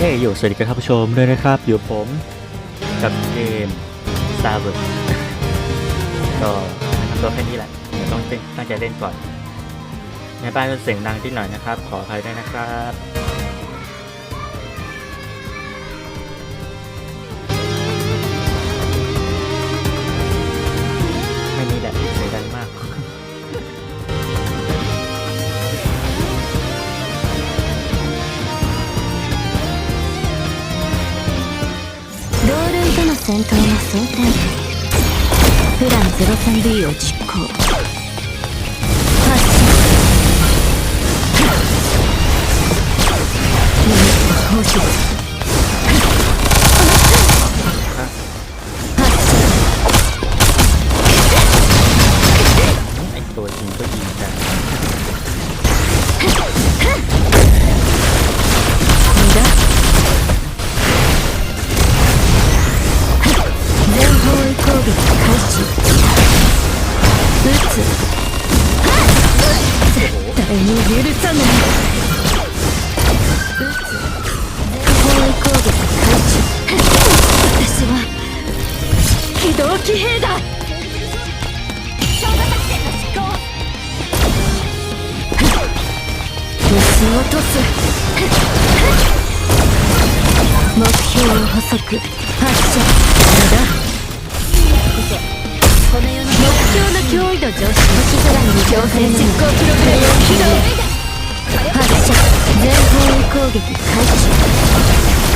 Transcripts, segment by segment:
เฮ้ยอยู่สวัสดีครับผู้ชมด้วยนะครับ อยู่ผมกับเกม Star w a r s ก็ตัวแค่นี้แหละเดี๋ยวต้องตั้งใจเล่นก่อน ในบ้านก็เสียงดังที่หน่อยนะครับ ขออภัยด้วยนะครับไม่นี่แหละ 戦闘の想定プラン 03D を実行発射ユニット放出位攻撃開始撃つ。絶対に許さない撃つ。全方位攻撃開始私は機動騎兵だ虫落とす目標を補足発射強制実行プログラムを起動。発射前方位攻撃開始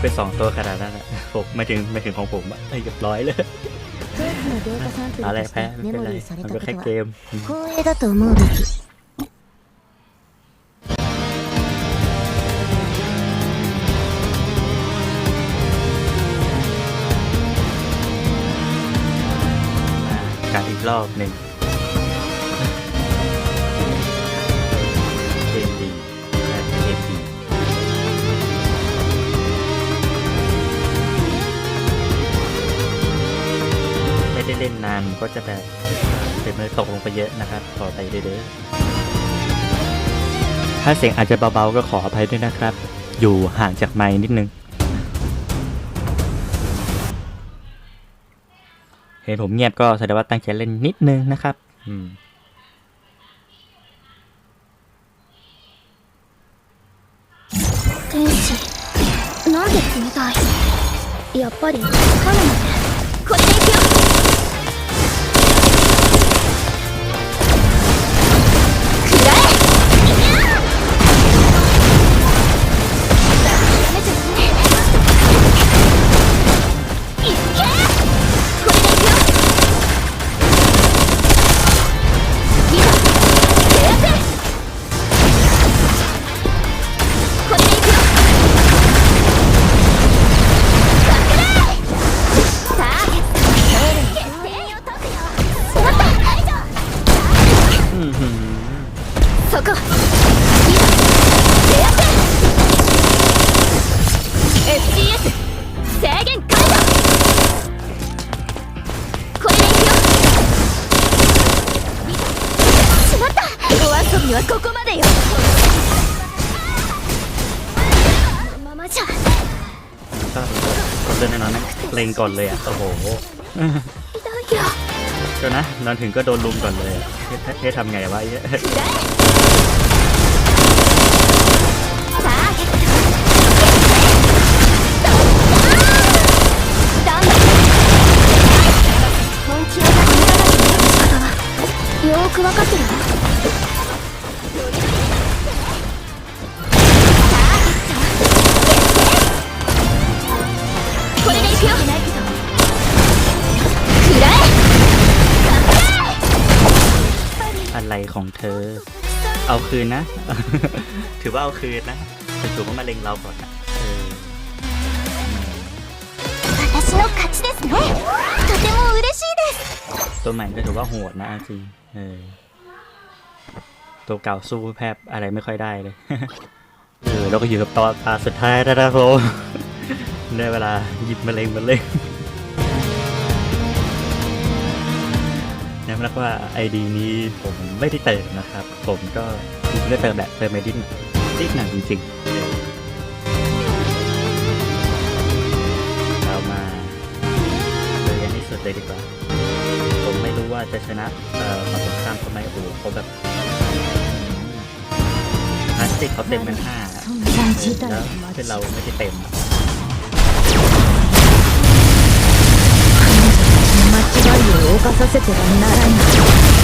ไปสองตัวขนาดนั้นอะผมไม่ถึงไม่ถึงของผมอะเรียบร้อยเลยอะไรแพ้ไม่เป็นไรมันก็แค่เกมการอีกรอบหนึ่งานก็จะแบบเป็นมือตกลงไปเยอะนะครับขอไปเด้อๆถ้าเสียงอาจจะเบาๆก็ขออภัยด้วยนะครับ อยู่ห่างจากไม้นิดนึง เห็นผมเงียบก็แสดงว่าตั้งใจเล่นนิดนึงนะครับ อืม 天使なんで冷たいやっぱりカモねこれでいくよ お遊びはここまでよこのままじゃ ก็กดเลยแน่นอนนะเล็งก่อนเลยอ่ะ โอ้โห ひどいよ เดี๋ยวนะนอนถึงก็โดนลุมก่อนเลยอะเทเททำไงวะไอ้เหี้ย 食らえターゲットダウン本気を出しながらの仕方はよーくわかってるわ ของเธอ เอาคืนนะ ถือว่าเอาคืนนะแต่ถือว่ามาเล็งเราก่อนนะเออ 私の勝ちですねとても嬉しいです ตัวใหม่ก็ถือว่าโหดนะเอาจริงเออ ตัวเก่าสู้แพบอะไรไม่ค่อยได้เลย เออแล้วก็อยู่กับตอนตาสุดท้ายแล้วนะครับผม ได้เวลาหยิบมะเร็งมาเล่น ยอมรับว่า ID นี้ผมไม่ได้เติมนะครับ ผมก็ผมได้เติมแบบเติมไปดิ้นดิ้นหนังจริงๆเรามาเรียนที่สุดเลยดีกว่า ผมไม่รู้ว่าจะชนะความสงครามทำไมโอ้โหเขาแบบพลาสติกเขาเต็มเป็นห้าแล้วเป็นเราไม่ได้เต็ม 動かさせてはならない。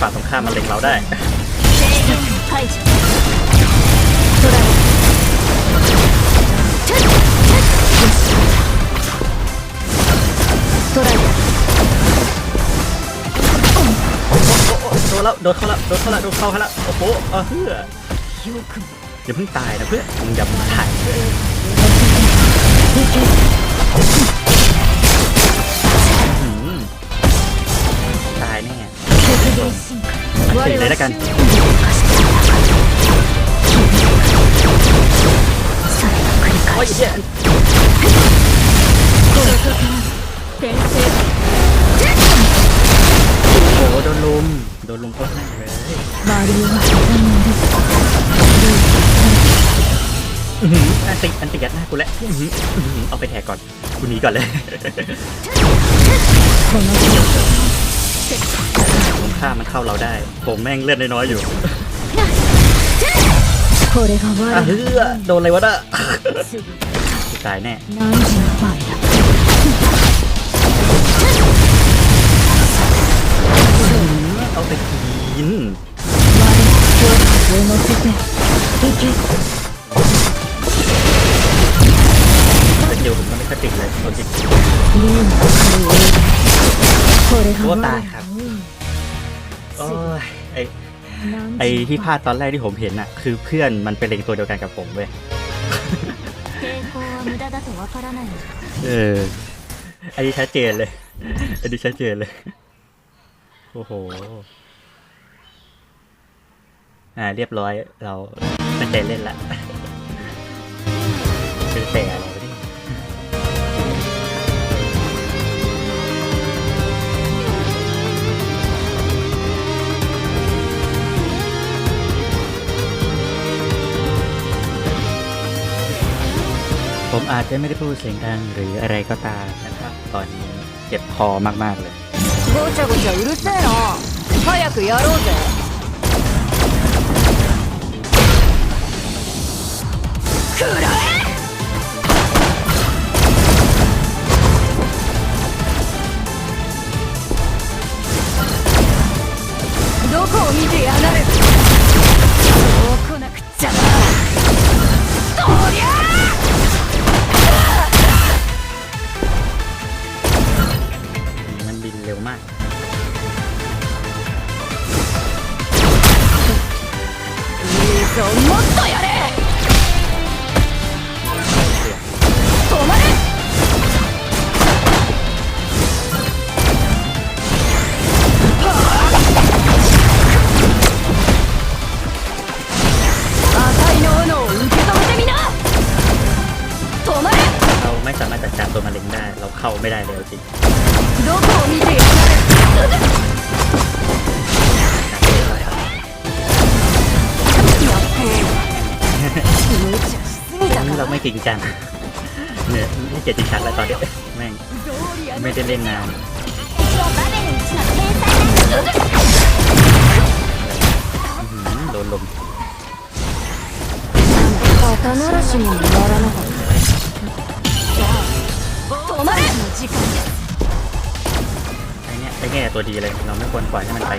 ฝั่งตรงข้ามมาเล็งเราได้โดนแล้วโดนเข้าแล้วโดนเข้าแล้วโดนเข้าแล้วโอ้โหเออเฮ้ยอยวเพิ่งตายนะเพื่อนมึงอย่าถ่าย ถึงเลยแล้วกันโอ้โหโดนลุม โดนลุมก็ให้เลยมาอันติอันติยัดหน้ากูแล้วเอาไปแทกก่อนกูนี้ก่อนเลย ตรงข้ามมันเข้าเราได้ ผมแม่งเล่นน้อยอยู่โคดิคอ่าเฮ้อโดนอะไรวะน่ะตายแน่เอาไปกินเดี๋ยวผมก็ไม่ค่อยติเลยโดนติดตัวตายครับ โอ้ไอไที่พลาดตอนแรกที่ผมเห็นน่ะ คือเพื่อนมันเป็นเลงตัวเดียวกันกับผมเว้ยเอออันนี้ชัดเจนเลยอันนี้ชัดเจนเลย โอ้โห อ่า เรียบร้อยเราตั้งใจเล่นละเป็นแต่ อะไรวะเนี่ยผมอาจจะไม่ได้พูดเสียงดังหรืออะไรก็ตามนะครับ ตอนนี้เจ็บคอมาก ๆ เลย ごちゃごちゃうるせえな早くやろうぜくらえ มากเราไม่สามารถจัดการตัวมาเล็งได้ เราเข้าไม่ได้เลยจริง เราไม่จริงจัง เนี่ยไม่เจ็ดจริงจังแล้วตอนนี้แม่ง 道理や ไม่ได้เล่นนาน 一応バベル1の天才なんだ หือโดนลม 肩慣らしにもならなかった止まれの時間です ไอ้เนี่ยไอ้เนี่ยตัวดีเลยเราไม่ควรปล่อยให้มันไป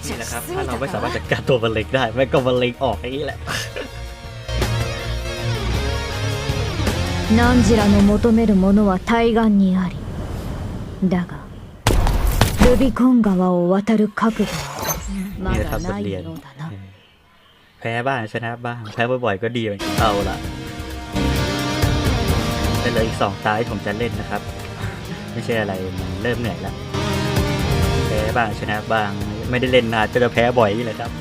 นี่ 茶 แหละ し ครับ す ถ้า ぎ เรา た ไม่สามารถ か จัดการตัวมันเล็กได้แม่งก็มันเล็กออกอย่างนี้แหละ 何時らの求めるものは対岸にありだがルビコン川を渡る覚悟はま นี่แหละครั だ บ な บท い เรียน ようだな แพ้บ้างชนะบ้าง แพ้บ่อยๆก็ดีเหมือนกันเอาละแต่เหลยอีกสองตาที่ผมจะเล่นนะครับ ไม่ใช่อะไรมันเริ่มเหนื่อยแล้วแพ้บ้างชนะบ้าง ไม่ได้เล่นนานก็จะแพ้บ่อยนี่แหละครับ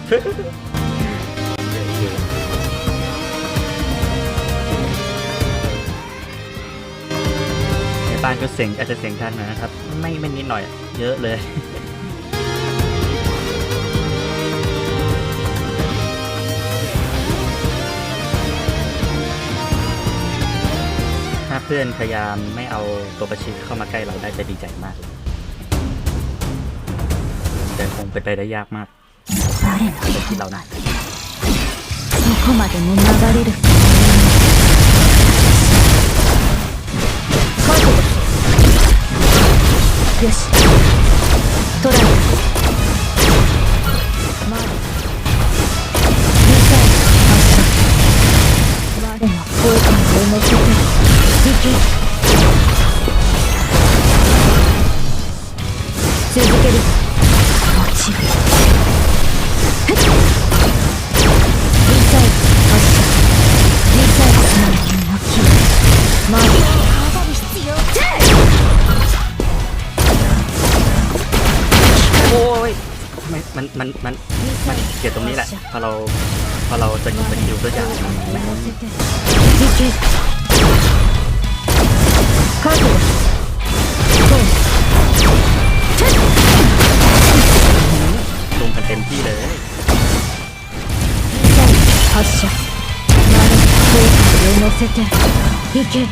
ในบ้านก็เสียงอาจจะเสียงดันนะครับ ไม่ไม่นิดหน่อย เยอะเลยถ้าเพื่อนพยายามไม่เอาตัวประชิดเข้ามาใกล้เราได้จะดีใจมากเลย งเป็นไปได้ยากมาก誰のเป็นที่เรานะ โอ้ยไม่มันมันมันมันเกลียดตรงนี้แหละ พอเราพอเราจะยิงเป็นคิวตัวอย่างมัน 乗せていけ覚悟ゴー ลงกันเต็มที่เลย ミサイル発射まだ効果を乗せていけ戦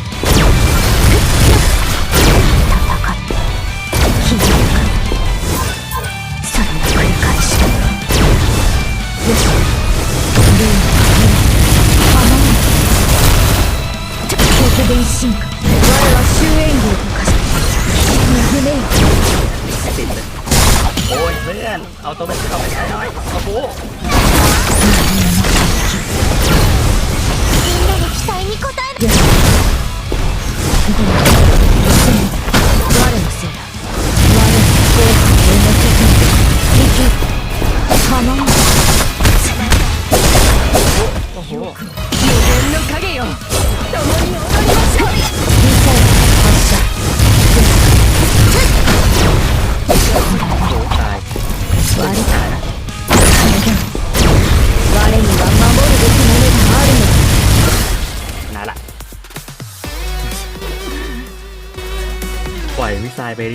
って気づく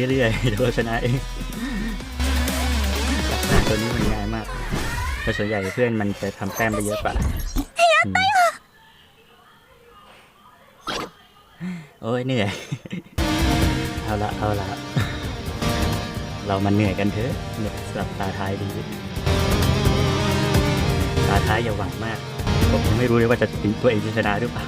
เรื่อยๆเดี๋ยวเราชนะเองจับหน้าตัวนี้มันง่ายมากแต่ส่วนใหญ่เพื่อนมันจะทำแต้มไปเยอะกว่าอืมโอ้ยเหนื่อย เอาละเอาละเรามันเหนื่อยกันเถอะเหนื่อยสำหรับตาท้ายดี ตาท้ายอย่าหวังมาก ผมยังไม่รู้เลยว่าจะตัวเองจะชนะหรือเปล่า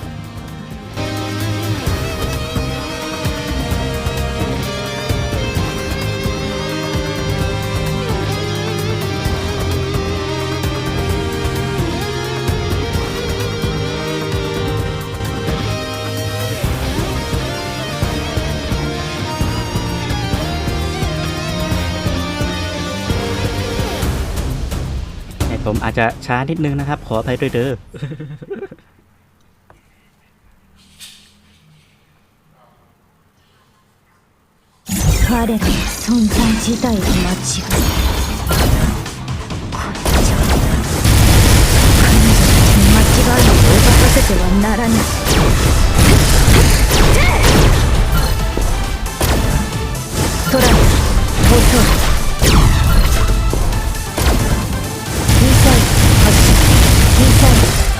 ผมอาจจะช้านิดนึงนะครับ ขออภัยด้วยเด้อ彼らの存在自体が間違いこれじゃ彼女たちに間違いを犯させてはならないトランポトラ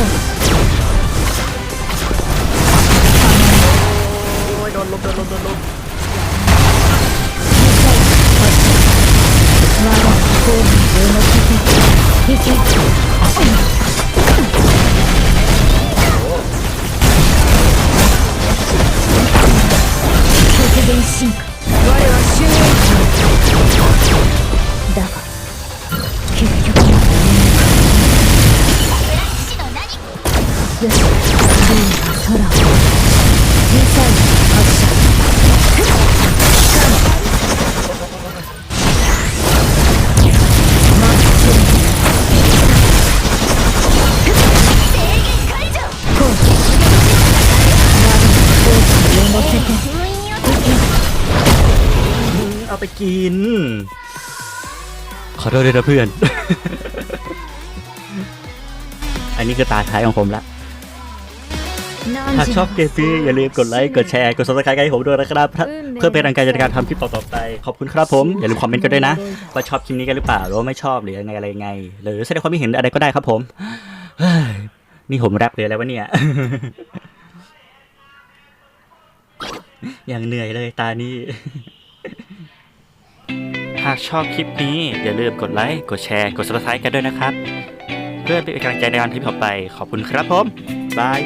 โอ้ยโดนลบโดนลบโดนลบ 我が後部を乗せて よしリーは空をミサイル発射เอาไปกิน ขอโทษด้วยนะเพื่อน อันนี้คือตาท้ายของผมละ หากชอบเกมนี้อย่าลืมกดไลค์ กดแชร์ กด subscribe ให้ผมด้วยนะครับ เพื่อเป็นแรงใจในการทำคลิปต่อๆไป ขอบคุณครับผม อย่าลืมคอมเมนต์กันด้วยนะ ว่าชอบคลิปนี้กันหรือเปล่า หรือว่าไม่ชอบหรือยังไงอะไรยังไง หรือแสดงความคิดเห็นอะไรก็ได้ครับผมเฮ้ยนี่ผมแรปเลยแล้ววะเนี่ย อย่างเหนื่อยเลยตานี้หากชอบคลิปนี้อย่าลืมกดไลค์ กดแชร์ กด subscribe กันด้วยนะครับ เพื่อเป็นกำลังใจในการทำคลิปต่อไป ขอบคุณครับผมบาย